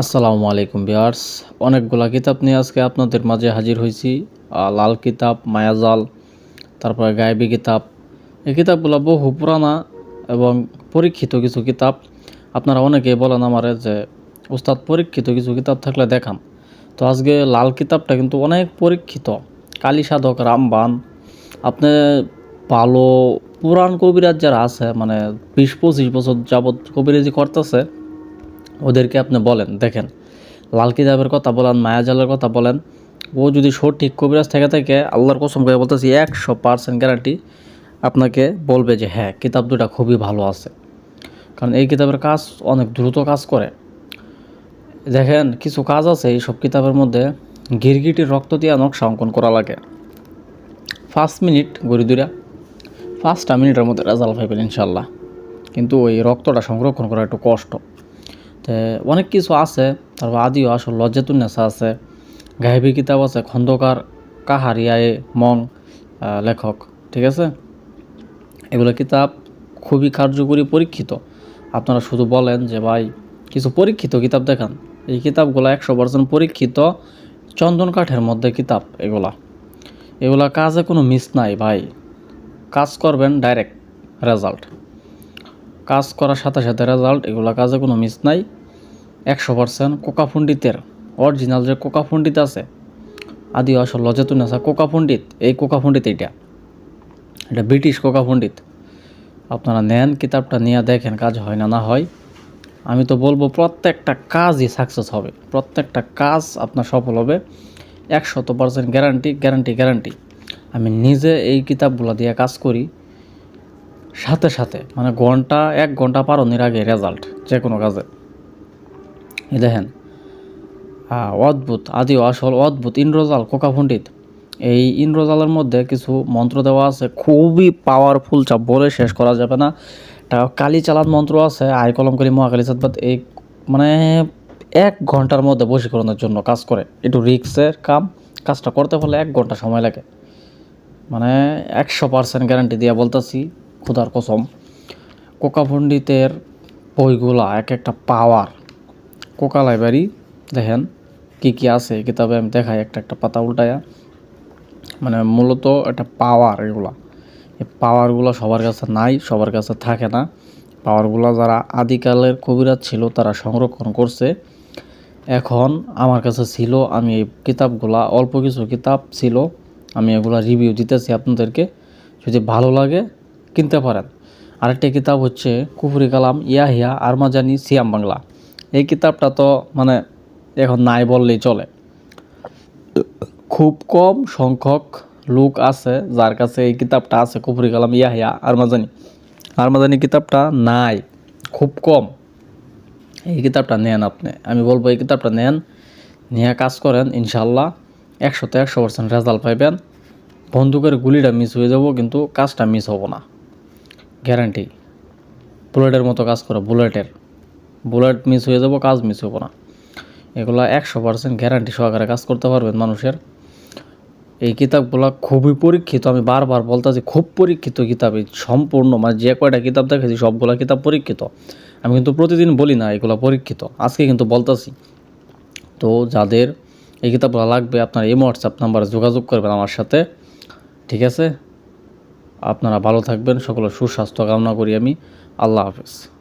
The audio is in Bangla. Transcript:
আসসালামু আলাইকুম বিয়ার্স অনেকগুলা কিতাব নিয়ে আজকে আপনাদের মাঝে হাজির হয়েছি লাল কিতাব, মায়াজাল, তারপরে গায়েবী কিতাব। এই কিতাবগুলো বহু পুরানা এবং পরীক্ষিত কিছু কিতাব। আপনারা অনেকেই বলেন আমারে যে উস্তাদ পরীক্ষিত কিছু কিতাব থাকলে দেখান। তো আজকে লাল কিতাবটা কিন্তু অনেক পরীক্ষিত। কালী সাধক রামবান আপনি ভালো পুরাণ কবিরাজ যারা আছে মানে বিশ পঁচিশ বছর যাবৎ কবিরাজি করতেছে ওদেরকে আপনি বলেন, দেখেন লাল কিতাবের কথা বলেন মায়াজালের কথা বলেন, ও যদি সঠিক কবিরাজ থেকে থাকে, আল্লাহর কসম করে বলতেছি, একশো পার্সেন্ট গ্যারান্টি আপনাকে বলবে যে হ্যাঁ কিতাব দুটা খুবই ভালো আছে। কারণ এই কিতাবের কাজ অনেক দ্রুত কাজ করে। দেখেন, কিছু কাজ আছে এই সব কিতাবের মধ্যে গিরগিটির রক্ত দিয়ে নকশা অঙ্কন করা লাগে। ফার্স্ট মিনিট গড়ি দুরা পাঁচটা মিনিটের মধ্যে রেজাল্ট পাইবেন ইনশাল্লাহ কিন্তু ওই রক্তটা সংরক্ষণ করা একটু কষ্ট। তো অনেক কিছু আছে, তারপর আদিও আসল লজ্জাতুন্নেসা আছে গায়েবী কিতাব আছে, খন্দকার কাহারিয়ায়ে মং লেখক, ঠিক আছে? এগুলো কিতাব খুবই কার্যকরী, পরীক্ষিত। আপনারা শুধু বলেন যে, ভাই, কিছু পরীক্ষিত কিতাব দেখান। এই কিতাবগুলো একশো পার্সেন্ট পরীক্ষিত চন্দন কাঠের মধ্যে কিতাব এগুলা। এগুলা কাজে কোনো মিস নাই, ভাই। কাজ করবেন, ডাইরেক্ট রেজাল্ট। কাজ করার সাথে সাথে রেজাল্ট এগুলা কাজে কোনো মিস নাই। একশো পার্সেন্ট কোকা পণ্ডিতের অরিজিনাল যে কোকা পণ্ডিত আছে, আদি আসল লজেতুন আছে কোকা পণ্ডিত এই কোকা পণ্ডিত এইটা। এটা ব্রিটিশ কোকা পণ্ডিত আপনারা নেন, কিতাবটা নিয়ে দেখেন কাজ হয় না না হয়। আমি তো বলব প্রত্যেকটা কাজই সাকসেস হবে। প্রত্যেকটা কাজ আপনার সফল হবে। একশত পার্সেন্ট গ্যারান্টি গ্যারান্টি গ্যারান্টি আমি নিজে এই কিতাবগুলো দিয়ে কাজ করি। সাথে সাথে মানে ঘণ্টা, এক ঘণ্টা পারনের আগে রেজাল্ট যে কোনো কাজে। দেখেন অদ্ভুত, আদি আসল, অদ্ভুত ইন্দ্রজাল, কোকা পণ্ডিত। এই ইন্দ্রজালের মধ্যে কিছু মন্ত্র দেওয়া আছে, খুবই পাওয়ারফুল চাপ বলে শেষ করা যাবে না। এটা কালি চালান মন্ত্র আছে আয় কলম করি মহাকালী সাদবাদ এই মানে এক ঘণ্টার মধ্যে বশীকরণের জন্য কাজ করে। একটু রিক্সের কাম, কাজটা করতে পারলে এক ঘণ্টা সময় লাগে। মানে একশো পার্সেন্ট গ্যারান্টি দিয়ে বলতেছি খুদার কসম কোকা পণ্ডিতের বইগুলা এক একটা পাওয়ার কোকা লাইব্রেরি দেখেন কি কি আছে কিতাবে আমি দেখাই, একটা একটা পাতা উল্টায়া। মানে মূলত একটা পাওয়ার এগুলা। এই পাওয়ারগুলো সবার কাছে নাই, সবার কাছে থাকে না। পাওয়ারগুলো যারা আদিকালের কবিরাজ ছিল, তারা সংরক্ষণ করছে। এখন আমার কাছে ছিল, আমি এই কিতাবগুলা, অল্প কিছু কিতাব ছিল, আমি এগুলা রিভিউ দিতেছি আপনাদেরকে। যদি ভালো লাগে কিনতে পারেন। আরেকটা কিতাব হচ্ছে কুফরি কালাম ইয়াহিয়া আরমাজানি সিয়াম বাংলা। এই কিতাবটা তো মানে এখন নাই বললেই চলে। খুব কম সংখ্যক লোক আছে যার কাছে এই কিতাবটা আছে, কুফরি কালাম ইয়াহিয়া আরমাজানি। আরমাজানি কিতাবটা নাই, খুব কম। এই কিতাবটা নেন আপনি। আমি বলব এই কিতাবটা নেন, নিয়ে কাজ করেন ইনশাল্লাহ একশোতে একশো পার্সেন্ট রেজাল্ট পাইবেন। বন্দুকের গুলিটা মিস হয়ে যাব, কিন্তু কাজটা মিস হব না। গ্যারান্টি। বুলেটের মতো কাজ করে, বুলেটের। বুলেট মিস হয়ে যাব, কাজ মিস হব না। এগুলো একশো পার্সেন্ট গ্যারান্টি সহকারে কাজ করতে পারবেন মানুষের। এই কিতাবগুলো খুবই পরীক্ষিত, আমি বারবার বলতেছি, খুব পরীক্ষিত কিতাব এই সম্পূর্ণ মানে যে কয়টা কিতাব দেখেছি, সবগুলা কিতাব পরীক্ষিত। আমি কিন্তু প্রতিদিন বলি না, এগুলো পরীক্ষিত। আজকে কিন্তু বলতেছি। তো যাদের এই কিতাবগুলো লাগবে, আপনার এই হোয়াটসঅ্যাপ নাম্বারে যোগাযোগ করবেন আমার সাথে। ঠিক আছে? আপনারা ভালো থাকবেন সকলের সুস্বাস্থ্য কামনা করি আমি। আল্লাহ হাফেজ।